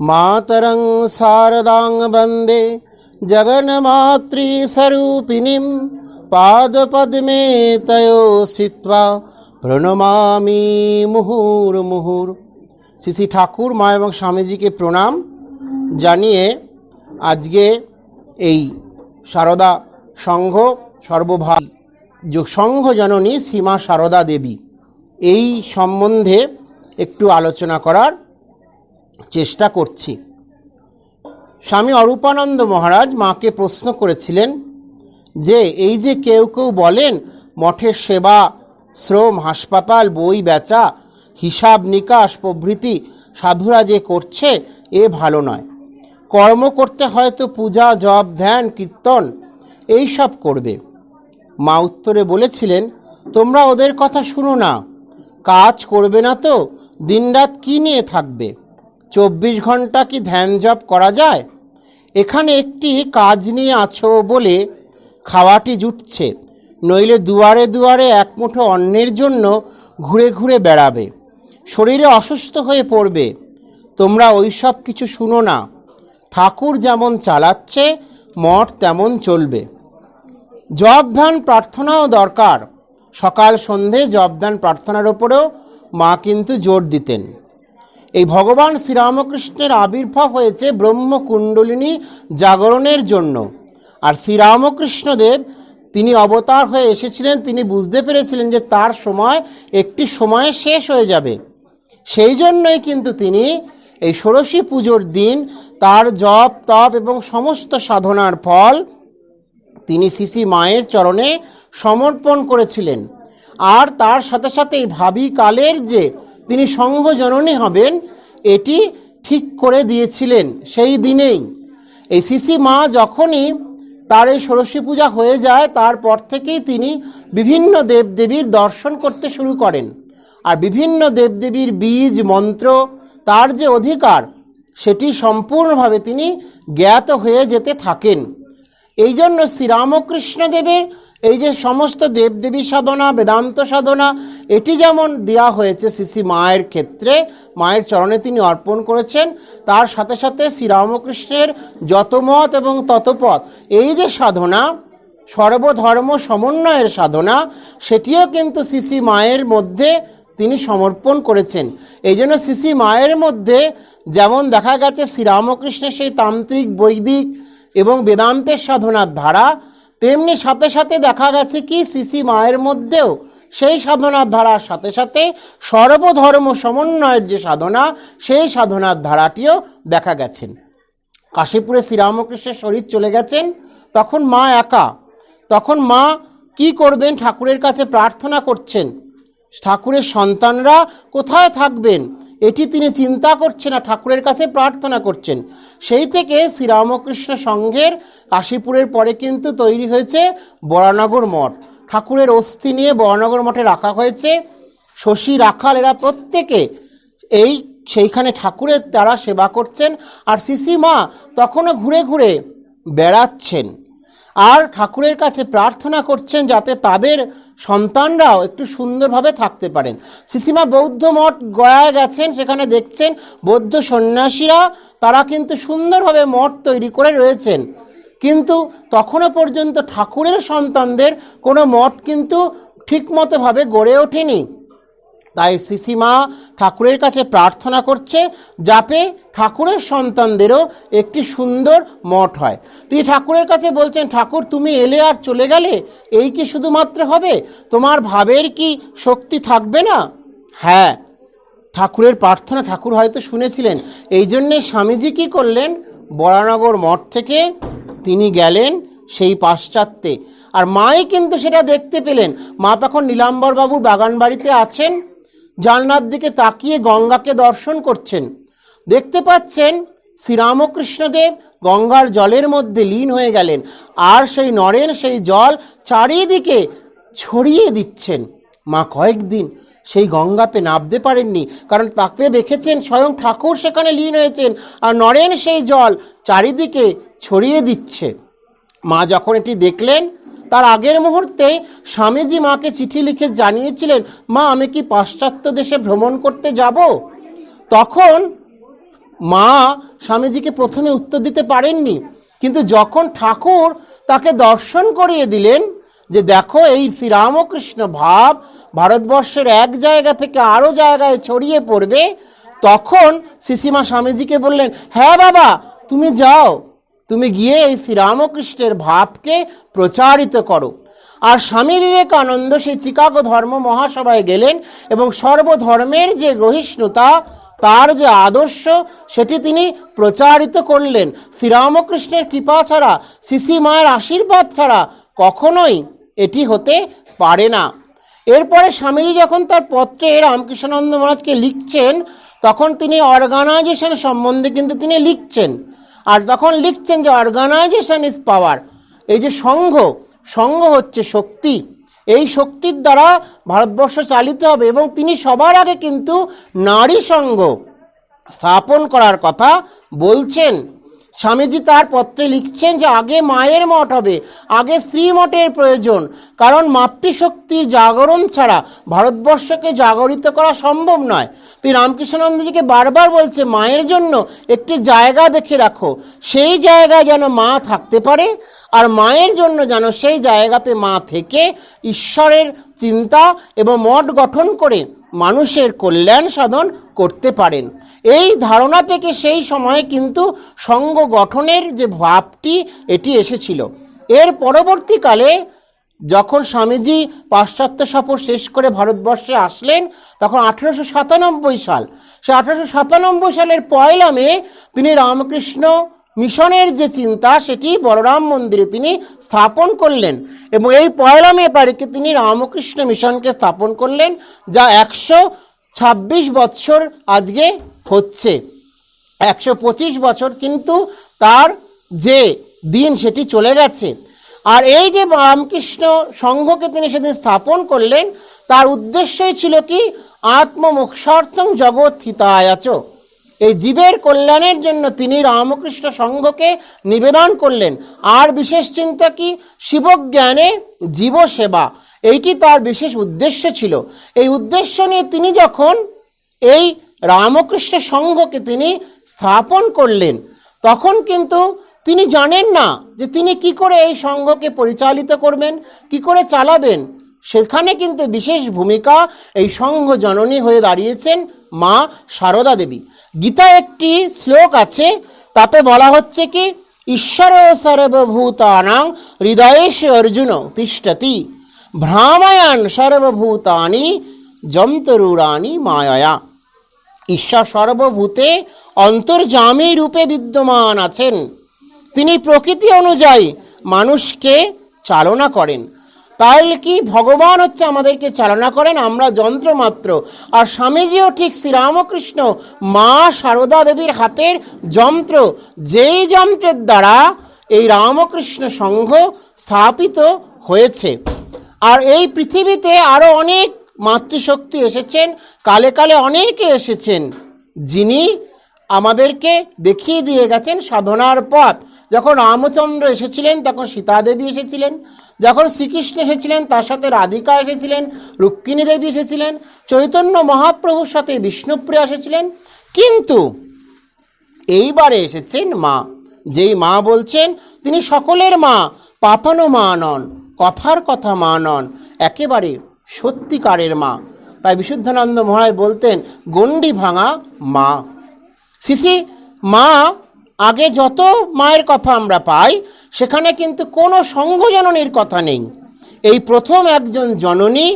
মাতরং শারদাং বন্দে জগন্মাতৃস্বরূপিণীম পাদপদ্মে তয় স্থিত্বা প্রণমামি মুহুর মুহুর শ্রী ঠাকুর মা এবং স্বামীজিকে প্রণাম জানিয়ে আজকে এই সারদা সংঘ সর্বভাগ যে, সংঘ জননী সীমা সারদা দেবী। এই সম্বন্ধে একটু আলোচনা করার চেষ্টা করছি। স্বামী অরূপানন্দ মহারাজ মাকে প্রশ্ন করেছিলেন যে, এই যে কেউ কেউ বলেন, মঠের সেবা, শ্রম, হাসপাতাল, বই বেচা, হিসাব নিকাশ প্রভৃতি সাধুরা যে করছে, এ ভালো নয়। কর্ম করতে হয়তো পূজা, জপ, ধ্যান, কীর্তন, এই সব করবে। মা উত্তরে বলেছিলেন, তোমরা ওদের কথা শুনো না। কাজ করবে না তো, দিনরাত কী নিয়ে থাকবে? চব্বিশ ঘণ্টা কি ধ্যান জপ করা যায়? এখানে একটি কাজ নিয়ে আছো বলে খাওয়াটি জুটছে। নইলে দুয়ারে দুয়ারে এক মুঠো অন্যের জন্য ঘুরে ঘুরে বেড়াবে। শরীরে অসুস্থ হয়ে পড়বে। তোমরা ওইসব কিছু শুনো না। ঠাকুর যেমন চালাচ্ছে, মঠ তেমন চলবে। জবধান প্রার্থনাও দরকার। সকাল সন্ধে জবদান প্রার্থনার ওপরেও মা কিন্তু জোর দিতেন। এই ভগবান শ্রীরামকৃষ্ণের আবির্ভাব হয়েছে ব্রহ্মকুণ্ডলিনী জাগরণের জন্য। আর শ্রীরামকৃষ্ণদেব তিনি অবতার হয়ে এসেছিলেন, তিনি বুঝতে পেরেছিলেন যে তার সময় একটি সময়ে শেষ হয়ে যাবে। সেই জন্যই কিন্তু তিনি এই ষোড়শী পুজোর দিন তার জপ, তপ এবং সমস্ত সাধনার ফল তিনি সিসি মায়ের চরণে সমর্পণ করেছিলেন। আর তার সাথে সাথে এই ভাবি কালের যে তিনি সংঘ জননী হবেন, এটি ঠিক করে দিয়েছিলেন সেই দিনেই। এই সিসি মা যখনই তার এই ষোড়শী পূজা হয়ে যায়, তারপর থেকেই তিনি বিভিন্ন দেবদেবীর দর্শন করতে শুরু করেন। আর বিভিন্ন দেবদেবীর বীজ, মন্ত্র, তার যে অধিকার, সেটি সম্পূর্ণভাবে তিনি জ্ঞাত হয়ে যেতে থাকেন। এই জন্য শ্রীরামকৃষ্ণদেবের এই যে সমস্ত দেবদেবী সাধনা, বেদান্ত সাধনা, এটি যেমন দেয়া হয়েছে শ্রী মায়ের ক্ষেত্রে, মায়ের চরণে তিনি অর্পণ করেছেন, তার সাথে সাথে শ্রীরামকৃষ্ণের যত মত এবং ততপথ, এই যে সাধনা, সর্বধর্ম সমন্বয়ের সাধনা, সেটিও কিন্তু শ্রী মায়ের মধ্যে তিনি সমর্পণ করেছেন। এই জন্য শ্রী মায়ের মধ্যে যেমন দেখা গেছে, শ্রীরামকৃষ্ণের সেই তান্ত্রিক, বৈদিক এবং বেদান্তের সাধনার ধারা, তেমনি সাথে সাথে দেখা গেছে কি শ্রী মায়ের মধ্যেও সেই সাধনার ধারার সাথে সাথে সর্বধর্ম সমন্বয়ের যে সাধনা, সেই সাধনার ধারাটিও দেখা গেছেন। কাশীপুরে শ্রীরামকৃষ্ণের শরীর চলে গেছেন, তখন মা একা। তখন মা কি করবেন? ঠাকুরের কাছে প্রার্থনা করছেন। ঠাকুরের সন্তানরা কোথায় থাকবেন? এটি তিনি চিন্তা করছেন না ঠাকুরের কাছে প্রার্থনা করছেন। সেই থেকে শ্রীরামকৃষ্ণ সংঘের কাশীপুরের পরে কিন্তু তৈরি হয়েছে বরানগর মঠ। ঠাকুরের অস্থি নিয়ে বরানগর মঠে রাখা হয়েছে। শশী, রাখাল এরা প্রত্যেকে এই সেইখানে ঠাকুরের তারা সেবা করছেন আর সিসি মা তখনও ঘুরে ঘুরে বেড়াচ্ছেন। আর ঠাকুরের কাছে প্রার্থনা করছেন যাতে তাদের সন্তানরাও একটু সুন্দরভাবে থাকতে পারেন। সিসিমা বৌদ্ধ মঠ গয়ায় গেছেন, সেখানে দেখছেন বৌদ্ধ সন্ন্যাসীরা, তারা কিন্তু সুন্দরভাবে মঠ তৈরি করে রয়েছেন। কিন্তু তখনও পর্যন্ত ঠাকুরের সন্তানদের কোনো মঠ কিন্তু ঠিকমতোভাবে গড়ে ওঠেনি। তাই সিসিমা ঠাকুরের কাছে প্রার্থনা করছে যাতে ঠাকুরের সন্তানদেরও একটি সুন্দর মঠ হয়। তিনি ঠাকুরের কাছে বলছেন, ঠাকুর, তুমি এলে আর চলে গেলে? এই কি শুধুমাত্র হবে? তোমার ভাবের কি শক্তি থাকবে না? হ্যাঁ ঠাকুরের প্রার্থনা ঠাকুর হয়তো শুনেছিলেন। এই জন্যে স্বামীজি কী করলেন? বরানগর মঠ থেকে তিনি গেলেন সেই পাশ্চাত্যে। আর মাই কিন্তু সেটা দেখতে পেলেন। মা তখন নীলাম্বরবাবুর বাগান বাড়িতে আছেন। জানলার দিকে তাকিয়ে গঙ্গাকে দর্শন করছেন। দেখতে পাচ্ছেন শ্রীরামকৃষ্ণদেব গঙ্গার জলের মধ্যে লীন হয়ে গেলেন আর সেই নরেন সেই জল চারিদিকে ছড়িয়ে দিচ্ছেন। মা কয়েকদিন সেই গঙ্গাতে নামতে পারেননি, কারণ তাকে দেখেছেন স্বয়ং ঠাকুর সেখানে লীন হয়েছেন আর নরেন সেই জল চারিদিকে ছড়িয়ে দিচ্ছে। মা যখন এটি দেখলেন তার আগের মুহূর্তে স্বামীজি মাকে চিঠি লিখে জানিয়েছিলেন, মা, আমি কি পাশ্চাত্য দেশে ভ্রমণ করতে যাব? তখন মা স্বামীজিকে প্রথমে উত্তর দিতে পারেননি, কিন্তু যখন ঠাকুর তাকে দর্শন করিয়ে দিলেন যে, দেখো, এই শ্রীরামকৃষ্ণ ভাব ভারতবর্ষের এক জায়গা থেকে আরও জায়গায় ছড়িয়ে পড়বে, তখন শ্রীসীমা স্বামীজিকে বললেন হ্যাঁ বাবা, তুমি যাও। তুমি গিয়ে এই শ্রীরামকৃষ্ণের ভাবকে প্রচারিত করো। আর স্বামী বিবেকানন্দ সেই চিকাগো ধর্ম মহাসভায় গেলেন এবং সর্বধর্মের যে গ্রহিষ্ণুতা তার যে আদর্শ, সেটি তিনি প্রচারিত করলেন। শ্রীরামকৃষ্ণের কৃপা ছাড়া শিশি মায়ের আশীর্বাদ ছাড়া কখনোই এটি হতে পারে না। এরপরে স্বামীজি যখন তার পত্রে রামকৃষ্ণানন্দ মহারাজকে লিখছেন, তখন তিনি অর্গানাইজেশন সম্বন্ধে কিন্তু তিনি লিখছেন। আর তখন লিখছেন যে অর্গানাইজেশন ইজ পাওয়ার এই যে সংঘ সংঘ হচ্ছে শক্তি। এই শক্তির দ্বারা ভারতবর্ষ চালিত হবে এবং তিনি সবার আগে কিন্তু নারী সংঘ স্থাপন করার কথা বলছেন। স্বামীজি তার পত্রে লিখছেন যে, আগে মায়ের মঠ হবে, আগে স্ত্রী মঠের প্রয়োজন। কারণ মাতৃশক্তি জাগরণ ছাড়া ভারতবর্ষকে জাগরিত করা সম্ভব নয়। তিনি রামকৃষ্ণানন্দজিকে বারবার বলছে, মায়ের জন্য একটি জায়গা দেখে রাখো। সেই জায়গায় যেন মা থাকতে পারে আর মায়ের জন্য যেন সেই জায়গাতে মা থেকে ঈশ্বরের চিন্তা এবং মঠ গঠন করে মানুষের কল্যাণ সাধন করতে পারেন। এই ধারণা থেকে সেই সময়ে কিন্তু সঙ্গ গঠনের যে ভাবটি, এটি এসেছিল। এর পরবর্তীকালে যখন স্বামীজি পাশ্চাত্য সফর শেষ করে ভারতবর্ষে আসলেন, তখন আঠেরোশো সাতানব্বই সাল। সে আঠেরোশো সাতানব্বই সালের পয়লা মে তিনি রামকৃষ্ণ মিশনের যে চিন্তা, সেটি বলরাম মন্দিরে তিনি স্থাপন করলেন এবং এই পয়লা মে তারিখে তিনি রামকৃষ্ণ মিশনকে স্থাপন করলেন, যা একশো ছাব্বিশ বৎসর আজকে হচ্ছে। একশো পঁচিশ বছর কিন্তু তার যে দিন, সেটি চলে গেছে। আর এই যে রামকৃষ্ণ সংঘকে তিনি সেদিন স্থাপন করলেন, তার উদ্দেশ্যই ছিল কি? আত্মমোক্ষার্থং জগৎ হিতায়াচ। এই জীবের কল্যাণের জন্য তিনি রামকৃষ্ণ সংঘকে নিবেদন করলেন। আর বিশেষ চিন্তা কি? শিবজ্ঞানে জীব সেবা এইটি তার বিশেষ উদ্দেশ্য ছিল। এই উদ্দেশ্য নিয়ে তিনি যখন এই রামকৃষ্ণ সংঘকে তিনি স্থাপন করলেন, তখন কিন্তু তিনি জানেন না যে তিনি কি করে এই সংঘকে পরিচালিত করবেন, কি করে চালাবেন। সেখানে কিন্তু বিশেষ ভূমিকা এই সংঘ জননী হয়ে দাঁড়িয়েছেন মা সারদা দেবী। গীতা একটি শ্লোক আছে, তাতে বলা হচ্ছে কি, ঈশ্বর সর্বভূতানাং হৃদয়েশ অর্জুন তিষ্ঠতি, ভ্রামায়ান সর্বভূতানি যন্তরুরানি মায়া ঈশ্বর সর্বভূতে অন্তর্জামী রূপে বিদ্যমান আছেন। তিনি প্রকৃতি অনুযায়ী মানুষকে চালনা করেন। তাহলে কি ভগবান হচ্ছে আমাদেরকে চালনা করেন? আমরা যন্ত্র মাত্র আর স্বামীজিও ঠিক শ্রীরামকৃষ্ণ মা সারদা দেবীর হাতের যন্ত্র। যেই যন্ত্রের দ্বারা এই রামকৃষ্ণ সংঘ স্থাপিত হয়েছে। আর এই পৃথিবীতে আরও অনেক মাতৃশক্তি এসেছেন, কালে কালে অনেকে এসেছেন, যিনি আমাদেরকে দেখিয়ে দিয়ে গেছেন সাধনার পথ। যখন রামচন্দ্র এসেছিলেন, তখন সীতাদেবী এসেছিলেন। যখন শ্রীকৃষ্ণ এসেছিলেন, তার সাথে রাধিকা এসেছিলেন, রুক্মিণী দেবী এসেছিলেন, চৈতন্য মহাপ্রভুর সাথে বিষ্ণুপ্রিয়া এসেছিলেন, কিন্তু এইবারে এসেছেন মা। যেই মা বলছেন, তিনি সকলের মা পাপানো মা নন কফার কথা মা নন, একেবারে সত্যিকারের মা। তাই বিশুদ্ধানন্দ মহারাজ বলতেন, গণ্ডি ভাঙা মা। সিসি মা, আগে যত মায়ের কথা আমরা পাই সেখানে কিন্তু কোনো সংঘজননীর কথা নেই। এই প্রথম একজন জননী,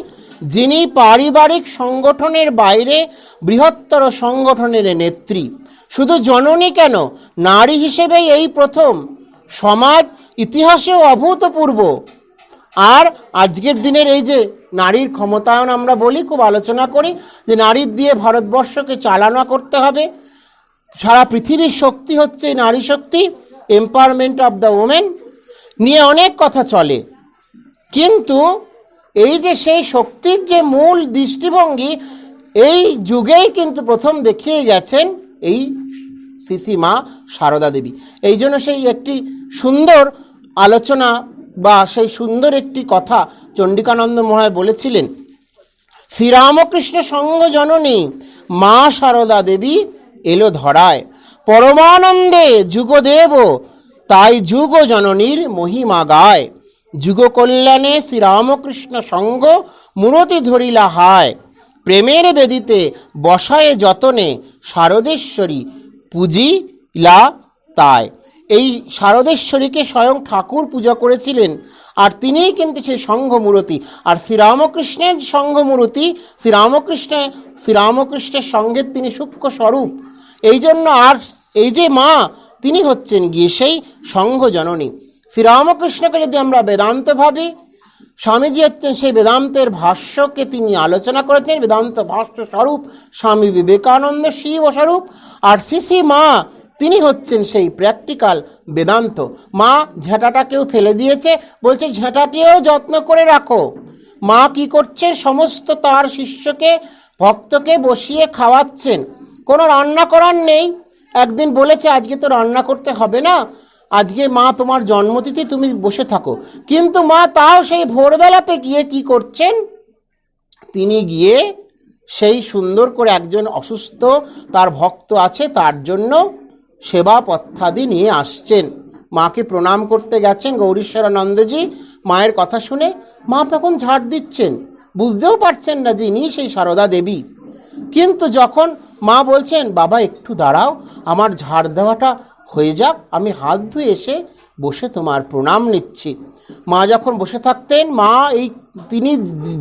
যিনি পারিবারিক সংগঠনের বাইরে বৃহত্তর সংগঠনের নেত্রী। শুধু জননী কেন, নারী হিসেবেই এই প্রথম। সমাজ ইতিহাসেও অভূতপূর্ব। আর আজকের দিনের এই যে নারীর ক্ষমতায়ন আমরা বলি, খুব আলোচনা করি, যে নারীর দিয়ে ভারতবর্ষকে চালনা করতে হবে। সারা পৃথিবীর শক্তি হচ্ছে নারী শক্তি। এম্পাওয়ারমেন্ট অফ দ্য ওমেন নিয়ে অনেক কথা চলে। কিন্তু এই যে সেই শক্তির যে মূল দৃষ্টিভঙ্গি, এই যুগেই কিন্তু প্রথম দেখিয়ে গেছেন এই সিসি মা সারদা দেবী। এই জন্য সেই একটি সুন্দর আলোচনা বা সেই সুন্দর একটি কথা চণ্ডিকানন্দ মহায় বলেছিলেন, শ্রীরামকৃষ্ণ সঙ্গ জননী মা সারদা দেবী এলো ধরায়। পরমানন্দে যুগদেব, তাই যুগ জননীর মহিমা গায়। যুগ কল্যাণে শ্রীরামকৃষ্ণ সঙ্গ মূরতি ধরিলা হায়। প্রেমের বেদিতে বসায়ে যতনে শারদেশ্বরী পুজিলা তাই এই শারদেশ্বরীকে স্বয়ং ঠাকুর পূজা করেছিলেন, আর তিনিই কিন্তু সেই সংঘমূরতি আর শ্রীরামকৃষ্ণের সংঘমূরতি শ্রীরামকৃষ্ণের শ্রীরামকৃষ্ণের সঙ্গে তিনি সূক্ষ্ম স্বরূপ এই জন্য আর এই যে মা, তিনি হচ্ছেন গিয়ে সেই সংঘ জননী শ্রীরামকৃষ্ণকে যদি আমরা বেদান্ত ভাবি, স্বামীজি হচ্ছেন সেই বেদান্তের ভাষ্যকে তিনি আলোচনা করেছেন, বেদান্ত ভাষ্য স্বরূপ, স্বামী বিবেকানন্দ শিব স্বরূপ, আর শিশি মা, তিনি হচ্ছেন সেই প্র্যাকটিক্যাল বেদান্ত। মা ঝেঁটাটাকেও ফেলে দিয়েছে, বলছে ঝেঁটাটিও যত্ন করে রাখো। মা কি করছে? সমস্ত তার শিষ্যকে, ভক্তকে বসিয়ে খাওয়াচ্ছেন। কোনো রান্না করার নেই। একদিন বলেছে, আজকে তো রান্না করতে হবে না। আজকে মা তোমার জন্মতিথি, তুমি বসে থাকো। কিন্তু মা তাও সেই ভোরবেলাতে গিয়ে কি করছেন? তিনি গিয়ে সেই সুন্দর করে একজন অসুস্থ, তার ভক্ত আছে, তার জন্য সেবা পথ্যাদি নিয়ে আসছেন। মাকে প্রণাম করতে গেছেন গৌরীশ্বরানন্দজি। মায়ের কথা শুনে মা তখন ঝাড় দিচ্ছেন। বুঝতেও পারছেন না যে ইনি সেই সারদা দেবী। কিন্তু যখন মা বলছেন, বাবা, একটু দাঁড়াও, আমার ঝাড় দেওয়াটা হয়ে যাক, আমি হাত ধুয়ে এসে বসে তোমার প্রণাম নিচ্ছি। মা যখন বসে থাকতেন, মা এই তিনি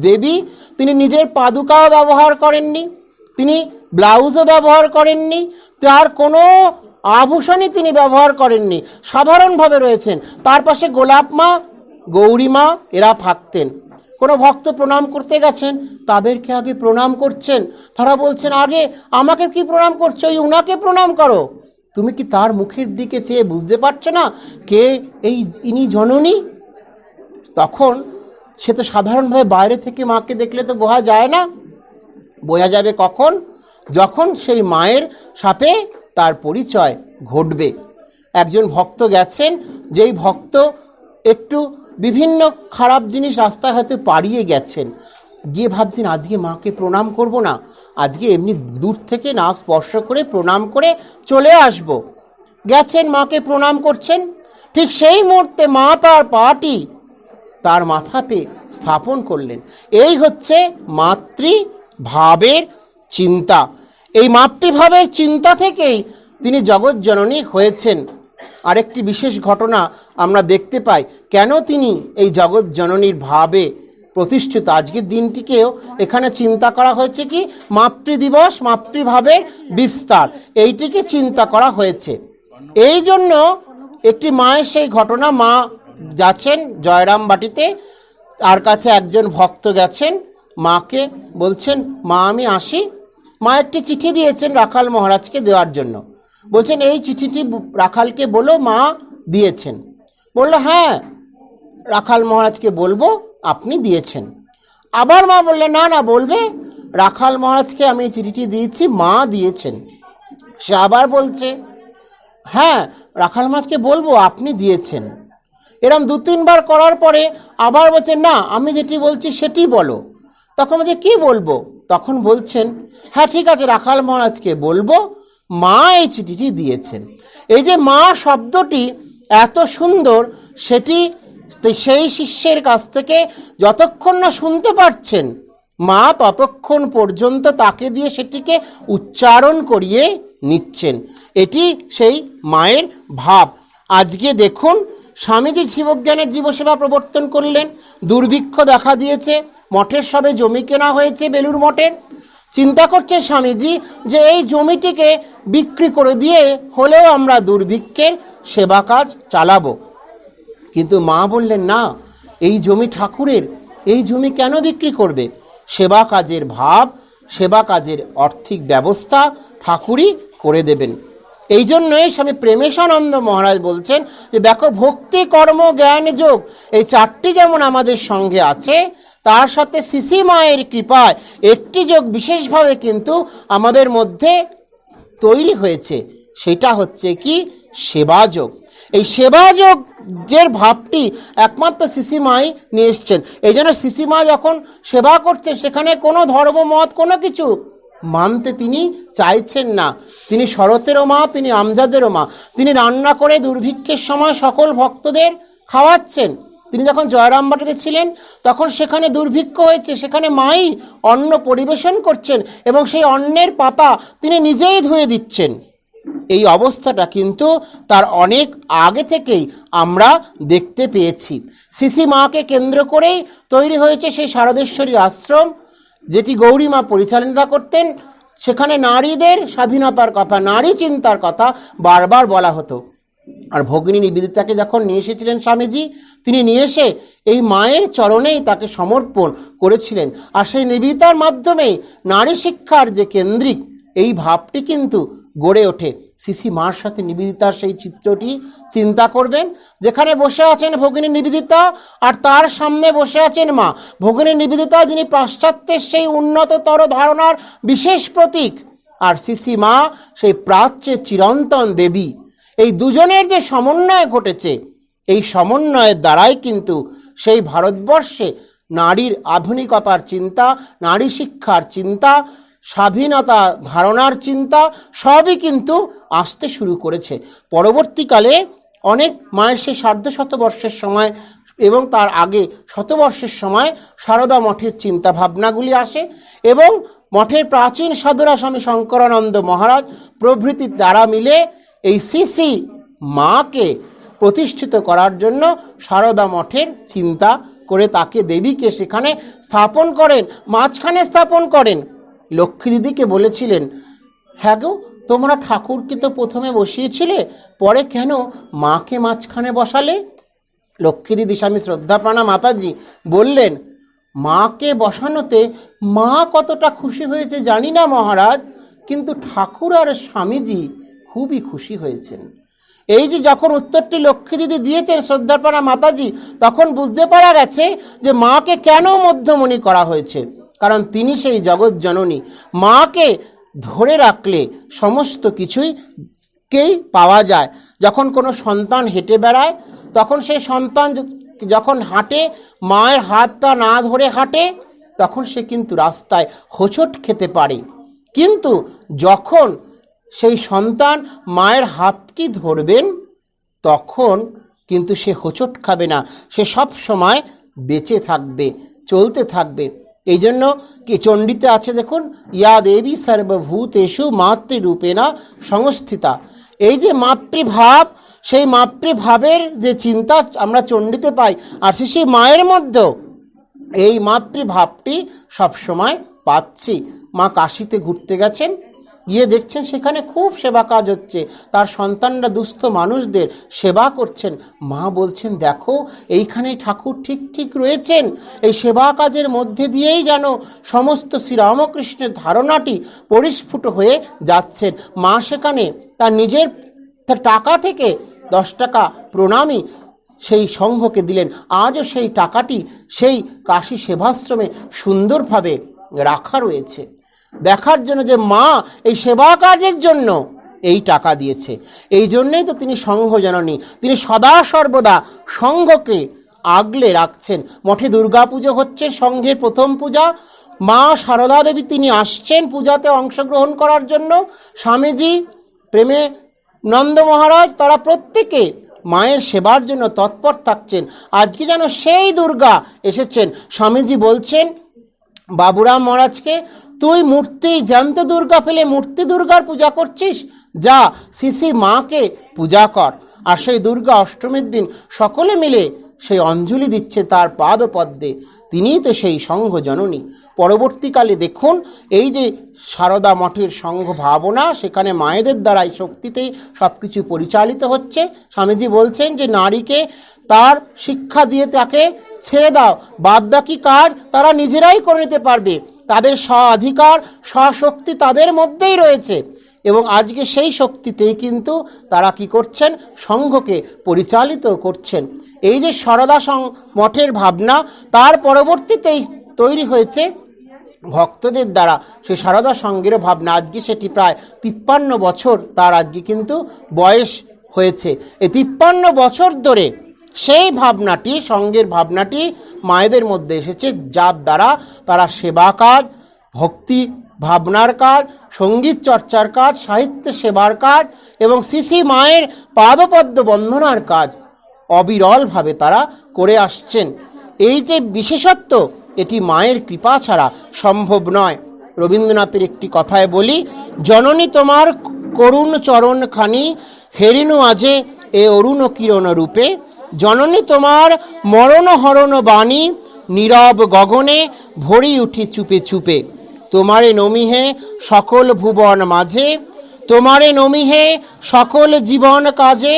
দেবী, তিনি নিজের পাদুকাও ব্যবহার করেননি, তিনি ব্লাউজও ব্যবহার করেননি, তার কোনো আভূষণই তিনি ব্যবহার করেননি। সাধারণভাবে রয়েছেন। তার পাশে গোলাপ মা, গৌরী মা, এরা থাকতেন। কোনো ভক্ত প্রণাম করতে গেছেন, তাদেরকে আগে প্রণাম করছেন। তারা বলছেন, আগে আমাকে কি প্রণাম করছ? ওই উনাকে প্রণাম করো। তুমি কি তার মুখের দিকে চেয়ে বুঝতে পারছ না কে এই ইনি জননী? তখন সে তো সাধারণভাবে বাইরে থেকে মাকে দেখলে তো বোঝা যায় না। বোঝা যাবে কখন? যখন সেই মায়ের সাথে তার পরিচয় ঘটবে। একজন ভক্ত গেছেন, যেই ভক্ত একটু বিভিন্ন খারাপ জিনিস হয়তো পাড়িয়ে গেছেন। গিয়ে ভাবছেন, আজকে মাকে প্রণাম করব না। আজকে এমনি দূর থেকে না স্পর্শ করে প্রণাম করে চলে আসব। গেছেন, মাকে প্রণাম করছেন? ঠিক সেই মুহূর্তে মা তার পাটি তার মাথাতে স্থাপন করলেন। এই হচ্ছে মাতৃভাবের চিন্তা। এই মাতৃভাবের চিন্তা থেকেই তিনি জগৎজননী হয়েছেন। আরেকটি বিশেষ ঘটনা আমরা দেখতে পাই। কেন তিনি এই জগৎ জননীর ভাবে প্রতিষ্ঠিত? আজকের দিনটিকেও এখানে চিন্তা করা হয়েছে কি? মাতৃদিবস, মাতৃভাবের বিস্তার। এইটিকে চিন্তা করা হয়েছে। এই জন্য একটি মায়ের সেই ঘটনা, মা যাচ্ছেন জয়রাম বাটিতে তার কাছে একজন ভক্ত গেছেন, মাকে বলছেন, মা, আমি আসি। মা একটি চিঠি দিয়েছেন রাখাল মহারাজকে দেওয়ার জন্য। বলছেন, এই চিঠিটি রাখালকে বলো, মা দিয়েছেন। বলল হ্যাঁ রাখাল মহারাজকে বলব, আপনি দিয়েছেন। আবার মা বললেন, না না, বলবে। রাখাল মহারাজকে আমি এই চিঠিটি দিয়েছি, মা দিয়েছেন। সে আবার বলছে হ্যাঁ রাখাল মহারাজকে বলব, আপনি দিয়েছেন। এরম দু, তিনবার করার পরে আবার বলছে, না, আমি যেটি বলছি সেটি বলো। তখন বলছে, কি বলব? তখন বলছেন হ্যাঁ ঠিক আছে, রাখাল মহারাজকে বলব মা এই চিঠিটি দিয়েছেন। এই যে মা শব্দটি এত সুন্দর, সেটি সেই শিষ্যের কাছ থেকে যতক্ষণ না শুনতে পারছেন, মা ততক্ষণ পর্যন্ত তাকে দিয়ে সেটিকে উচ্চারণ করিয়ে নিচ্ছেন। এটি সেই মায়ের ভাব। আজকে দেখুন, স্বামীজি শিবজ্ঞানের জীবসেবা প্রবর্তন করলেন। দুর্ভিক্ষ দেখা দিয়েছে, মঠের সবে জমি কেনা হয়েছে বেলুর মঠের। চিন্তা করছে স্বামীজি যে এই জমিটিকে বিক্রি করে দিয়ে হলেও আমরা দুর্ভিক্ষের সেবা কাজ চালাবো। কিন্তু মা বললেন, না, এই জমি ঠাকুরের, এই জমি কেন বিক্রি করবে? সেবা কাজের ভাব, সেবা কাজের আর্থিক ব্যবস্থা ঠাকুরই করে দেবেন। এই জন্যই স্বামী প্রেমেশানন্দ মহারাজ বলছেন যে, দেখো, ভক্তি, কর্ম, জ্ঞান, যোগ, এই চারটি যেমন আমাদের সঙ্গে আছে তার সাথে শিশি মায়ের কৃপায় একটি যোগ বিশেষভাবে কিন্তু আমাদের মধ্যে তৈরি হয়েছে। সেটা হচ্ছে কি? সেবাযোগ এই সেবা সেবাযোগের ভাবটি একমাত্র শিশিমাই নিয়ে এসছেন। এই জন্য শিশিমা যখন সেবা করছেন, সেখানে কোনো ধর্মমত কোনো কিছু মানতে তিনি চাইছেন না। তিনি শরতেরও মা, তিনি আমজাদেরও মা। তিনি রান্না করে দুর্ভিক্ষের সময় সকল ভক্তদের খাওয়াচ্ছেন। তিনি যখন জয়রামবাটিতে ছিলেন, তখন সেখানে দুর্ভিক্ষ হয়েছে, সেখানে মাই অন্ন পরিবেশন করছেন এবং সেই অন্নের পাতা তিনি নিজেই ধুয়ে দিচ্ছেন। এই অবস্থাটা কিন্তু তার অনেক আগে থেকেই আমরা দেখতে পেয়েছি। সিসি মাকে কেন্দ্র করেই তৈরি হয়েছে সেই শারদেশ্বরী আশ্রম, যেটি গৌরীমা পরিচালনা করতেন। সেখানে নারীদের স্বাধীনতার কথা, নারী চিন্তার কথা বারবার বলা হতো। আর ভগিনী নিবেদিতাকে যখন নিয়ে এসেছিলেন স্বামীজি, তিনি নিয়ে এসে এই মায়ের চরণেই তাকে সমর্পণ করেছিলেন। আর সেই নিবেদিতার মাধ্যমেই নারী শিক্ষার যে কেন্দ্রিক এই ভাবটি কিন্তু গড়ে ওঠে। সিসি মার সাথে নিবেদিতার সেই চিত্রটি চিন্তা করবেন, যেখানে বসে আছেন ভগিনী নিবেদিতা আর তার সামনে বসে আছেন মা। ভগিনী নিবেদিতা যিনি পাশ্চাত্যের সেই উন্নততর ধারণার বিশেষ প্রতীক। আর সিসি মা সেই প্রাচ্যের চিরন্তন দেবী। এই দুজনের যে সমন্বয় ঘটেছে, এই সমন্বয়ের দ্বারাই কিন্তু সেই ভারতবর্ষে নারীর আধুনিকতার চিন্তা, নারী শিক্ষার চিন্তা, স্বাধীনতা ধারণার চিন্তা সবই কিন্তু আসতে শুরু করেছে। পরবর্তীকালে অনেক মায়ের সেই সার্ধ শতবর্ষের সময় এবং তার আগে শতবর্ষের সময় সারদা মঠের চিন্তা ভাবনাগুলি আসে এবং মঠের প্রাচীন সাধুরা স্বামী শঙ্করানন্দ মহারাজ প্রভৃতির দ্বারা মিলে এই সিসি মাকে প্রতিষ্ঠিত করার জন্য সারদা মঠের চিন্তা করে তাকে দেবীকে সেখানে স্থাপন করেন, মাঝখানে স্থাপন করেন। লক্ষ্মী দিদিকে বলেছিলেন হ্যাঁ গো, তোমরা ঠাকুরকে তো প্রথমে বসিয়েছিলে, পরে কেন মাকে মাঝখানে বসালে? লক্ষ্মী দিদি স্বামী শ্রদ্ধাপ্রাণা মাতাজি বললেন, মাকে বসানোতে মা কতটা খুশি হয়েছে জানি না মহারাজ, কিন্তু ঠাকুর আর স্বামীজি খুবই খুশি হয়েছেন। এই যে যখন উত্তরটি লক্ষ্মী দিদি দিয়েছেন শ্রদ্ধাপাড়া মাতাজি, তখন বুঝতে পারা গেছে যে মাকে কেন মধ্যমণি করা হয়েছে। কারণ তিনি সেই জগৎ জননী। মাকে ধরে রাখলে সমস্ত কিছুই কেই পাওয়া যায়। যখন কোনো সন্তান হেঁটে বেড়ায়, তখন সেই সন্তান যখন হাঁটে, মায়ের হাতটা না ধরে হাঁটে, তখন সে কিন্তু রাস্তায় হোঁচট খেতে পারে। কিন্তু যখন সেই সন্তান মায়ের হাতটি ধরবেন? তখন কিন্তু সে হোঁচট খাবে না। সে সব সময় বেঁচে থাকবে, চলতে থাকবে। এই জন্য কি চণ্ডীতে আছে দেখুন, ইয়া দেবী সর্বভূতেষু মাতৃরূপেণা সংস্থিতা। এই যে মাতৃভাব, সেই মাতৃভাবের যে চিন্তা আমরা চণ্ডীতে পাই, আর সে সেই মায়ের মধ্যেও এই মাতৃভাবটি সবসময় পাচ্ছি। মা কাশিতে ঘুরতে গেছেন গিয়ে দেখছেন সেখানে খুব সেবা কাজ হচ্ছে। তার সন্তানরা দুস্থ মানুষদের সেবা করছেন। মা বলছেন, দেখো এইখানে ঠাকুর ঠিক ঠিক রয়েছেন। এই সেবা কাজের মধ্যে দিয়েই যেন সমস্ত শ্রীরামকৃষ্ণের ধারণাটি পরিস্ফুট হয়ে যাচ্ছেন মা সেখানে তার নিজের টাকা থেকে দশ টাকা প্রণামী সেই সংঘকে দিলেন। আজও সেই টাকাটি সেই কাশি সেবাশ্রমে সুন্দরভাবে রাখা রয়েছে। দেখার জন্য যে মা এই সেবা কাজের জন্য এই টাকা দিয়েছে। এই জন্যেই তো তিনি সংঘ জননী। তিনি সদা সর্বদা সংঘকে আগলে রাখছেন। মঠে দুর্গাপুজো হচ্ছে সংঘের প্রথম পূজা। মা সারদা দেবী তিনি আসছেন পূজাতে অংশগ্রহণ করার জন্য। স্বামীজি, প্রেমে নন্দ মহারাজ, তারা প্রত্যেকে মায়ের সেবার জন্য তৎপর থাকছেন। আজকে যেন সেই দুর্গা এসেছেন। স্বামীজি বলছেন, বাবুরাম মহারাজকে তুই মূর্তি জ্যান্ত দুর্গা ফেলে মূর্তি দুর্গার পূজা করছিস? যা শিশি মাকে পূজা কর। আর সেই দুর্গা অষ্টমীর দিন সকলে মিলে সেই অঞ্জলি দিচ্ছে তার পাদপদ্মে। তিনিই তো সেই সংঘ জননী পরবর্তীকালে দেখুন, এই যে সারদা মঠের সংঘ ভাবনা, সেখানে মায়েদের দ্বারাই শক্তিতেই সব কিছু পরিচালিত হচ্ছে। স্বামীজি বলছেন যে, নারীকে তার শিক্ষা দিয়ে তাকে ছেড়ে দাও। বাদ বাকি কাজ তারা নিজেরাই করে নিতে পারবে। তাদের স্বাধিকার, স্বশক্তি তাদের মধ্যেই রয়েছে। এবং আজকে সেই শক্তিতেই কিন্তু তারা কি করছেন? সংঘকে পরিচালিত করছেন। এই যে সারদা সং, মঠের ভাবনা, তার পরবর্তীতেই তৈরি হয়েছে ভক্তদের দ্বারা। সেই সারদা সঙ্গের ভাবনা, আজকে সেটি প্রায় তিপ্পান্ন বছর তার আজকে কিন্তু বয়স হয়েছে। এই তিপ্পান্ন বছর ধরে সেই ভাবনাটি, সঙ্গের ভাবনাটি মায়েদের মধ্যে এসেছে, যার দ্বারা তারা সেবা কাজ, ভক্তি ভাবনার কাজ, সংগীত চর্চার কাজ, সাহিত্য সেবার কাজ এবং শ্রী মায়ের পাদপদ্ম বন্ধনার কাজ অবিরলভাবে তারা করে আসছেন। এই যে বিশেষত্ব, এটি মায়ের কৃপা ছাড়া সম্ভব নয়। রবীন্দ্রনাথের একটি কথায় বলি, জননী তোমার করুণ চরণখানি, হেরিনু আজে এ অরুণ কিরণ রূপে জননী তোমার মরণ হরণ বাণী, নীরব গগনে ভরি উঠি চুপে চুপে। তোমারে নমিহে সকল ভুবন মাঝে, তোমারে নমিহে সকল জীবন কাজে,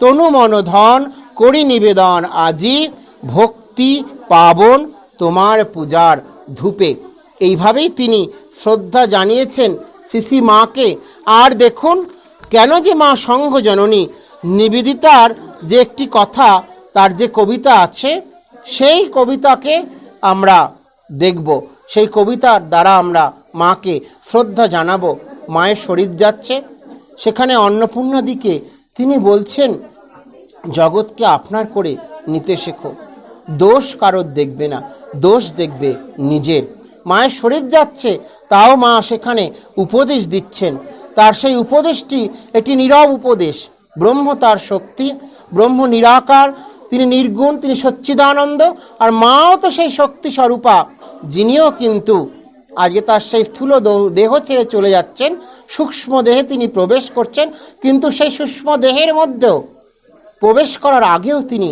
তনু মন ধন করি নিবেদন আজি, ভক্তি পাবন তোমার পূজার ধূপে। এইভাবেই তিনি শ্রদ্ধা জানিয়েছেন শিশি মাকে। আর দেখুন, কেন যে মা সংঘ জননী নিবেদিতার যে একটি কথা, তার যে কবিতা আছে, সেই কবিতাকে আমরা দেখব। সেই কবিতার দ্বারা আমরা মাকে শ্রদ্ধা জানাব। মায়ের শরীর যাচ্ছে। সেখানে অন্নপূর্ণা দিকে তিনি বলছেন, জগৎকে আপনার করে নিতে শেখো। দোষ কারোর দেখবে না, দোষ দেখবে নিজের। মায়ের শরীর যাচ্ছে, তাও মা সেখানে উপদেশ দিচ্ছেন। তার সেই উপদেশটি একটি নীরব উপদেশ। ব্রহ্ম তার শক্তি, ব্রহ্ম নিরাকার, তিনি নির্গুণ, তিনি সচ্চিদানন্দ, আর মাও তো সেই শক্তি স্বরূপা, যিনিও কিন্তু আজকে তার সেই স্থূল দেহ ছেড়ে চলে যাচ্ছেন, সূক্ষ্ম দেহে তিনি প্রবেশ করছেন, কিন্তু সেই সূক্ষ্ম দেহের মধ্যেও প্রবেশ করার আগেও তিনি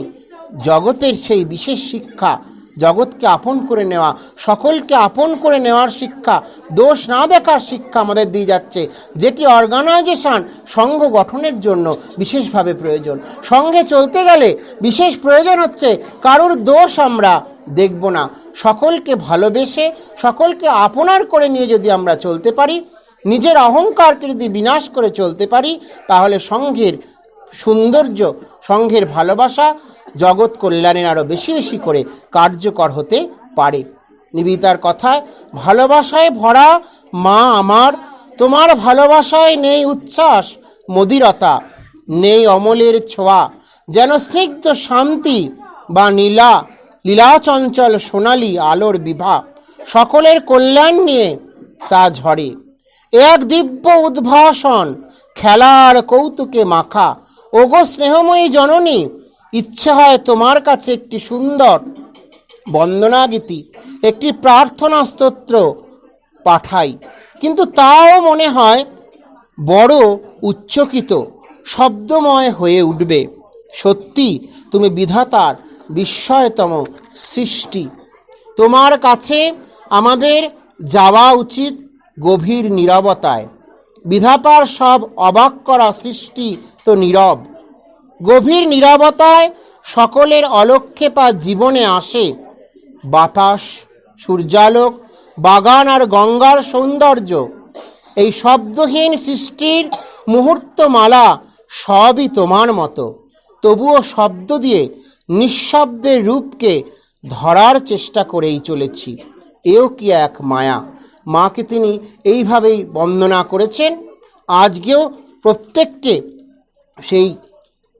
জগতের সেই বিশেষ শিক্ষা জগৎকে আপন করে নেওয়া, সকলকে আপন করে নেওয়ার শিক্ষা, দোষ না দেখার শিক্ষা আমাদের দিয়ে যাচ্ছে। যেটি অর্গানাইজেশন সংঘ গঠনের জন্য বিশেষভাবে প্রয়োজন। সঙ্গে চলতে গেলে বিশেষ প্রয়োজন হচ্ছে কারোর দোষ আমরা দেখব না। সকলকে ভালোবেসে, সকলকে আপনার করে নিয়ে যদি আমরা চলতে পারি, নিজের অহংকারকে যদি বিনাশ করে চলতে পারি, তাহলে সংঘের সৌন্দর্য, সংঘের ভালোবাসা জগৎ কল্যাণের আরও বেশি বেশি করে কার্যকর হতে পারে। নিবিতার কথায়, ভালোবাসায় ভরা মা আমার, তোমার ভালোবাসায় নেই উচ্ছ্বাস, মদিরতা, নেই অমলের ছোঁয়া, যেন স্নিগ্ধ শান্তি বা নীলা লীলাচঞ্চল সোনালি আলোর বিভা, সকলের কল্যাণ নিয়ে তা ঝরে। এক দিব্য উদ্ভাসন, খেলার কৌতুকে মাখা, ওগো স্নেহময়ী জননী ইচ্ছে হয় তোমার কাছে একটি সুন্দর বন্দনাগীতি, একটি প্রার্থনা স্তোত্র পাঠাই। কিন্তু তাও মনে হয় বড় উচ্চকিত, শব্দময় হয়ে উঠবে। সত্যি, তুমি বিধাতার বিস্ময়তম সৃষ্টি। তোমার কাছে আমাদের যাওয়া উচিত গভীর নীরবতায়। বিধাতার সব অবাক করা সৃষ্টি তো নীরব। গভীর নীরবতায় সকলের অলক্ষেপা জীবনে আসে। বাতাস, সূর্যালোক, বাগান আর গঙ্গার সৌন্দর্য, এই শব্দহীন সৃষ্টির মুহূর্তমালা সবই তোমার মতো। তবুও শব্দ দিয়ে নিঃশব্দের রূপকে ধরার চেষ্টা করেই চলেছি। এও কি এক মায়া? মাকে তিনি এইভাবেই বন্দনা করেছেন। আজকেও প্রত্যেককে সেই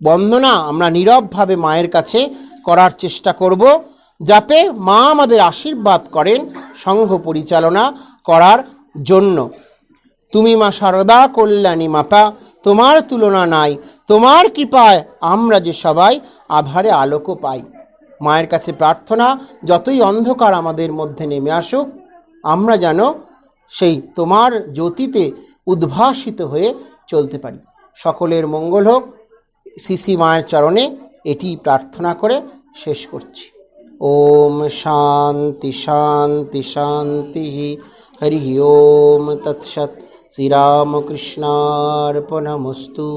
বন্দনা আমরা নীরবভাবে মায়ের কাছে করার চেষ্টা করব, যাতে মা আমাদের আশীর্বাদ করেন সংঘ পরিচালনা করার জন্য। তুমি মা সারদা কল্যাণী মাতা, তোমার তুলনা নাই, তোমার কৃপায় আমরা যে সবাই আধারে আলোকও পাই। মায়ের কাছে প্রার্থনা, যতই অন্ধকার আমাদের মধ্যে নেমে আসুক, আমরা যেন সেই তোমার জ্যোতিতে উদ্ভাসিত হয়ে চলতে পারি। সকলের মঙ্গল হোক সিসি মায়ের চরণে এটি প্রার্থনা করে শেষ করছি। ওম শান্তি শান্তি শান্তি। হরি ওম তৎসৎ। শ্রীরামকৃষ্ণার্পণমস্তু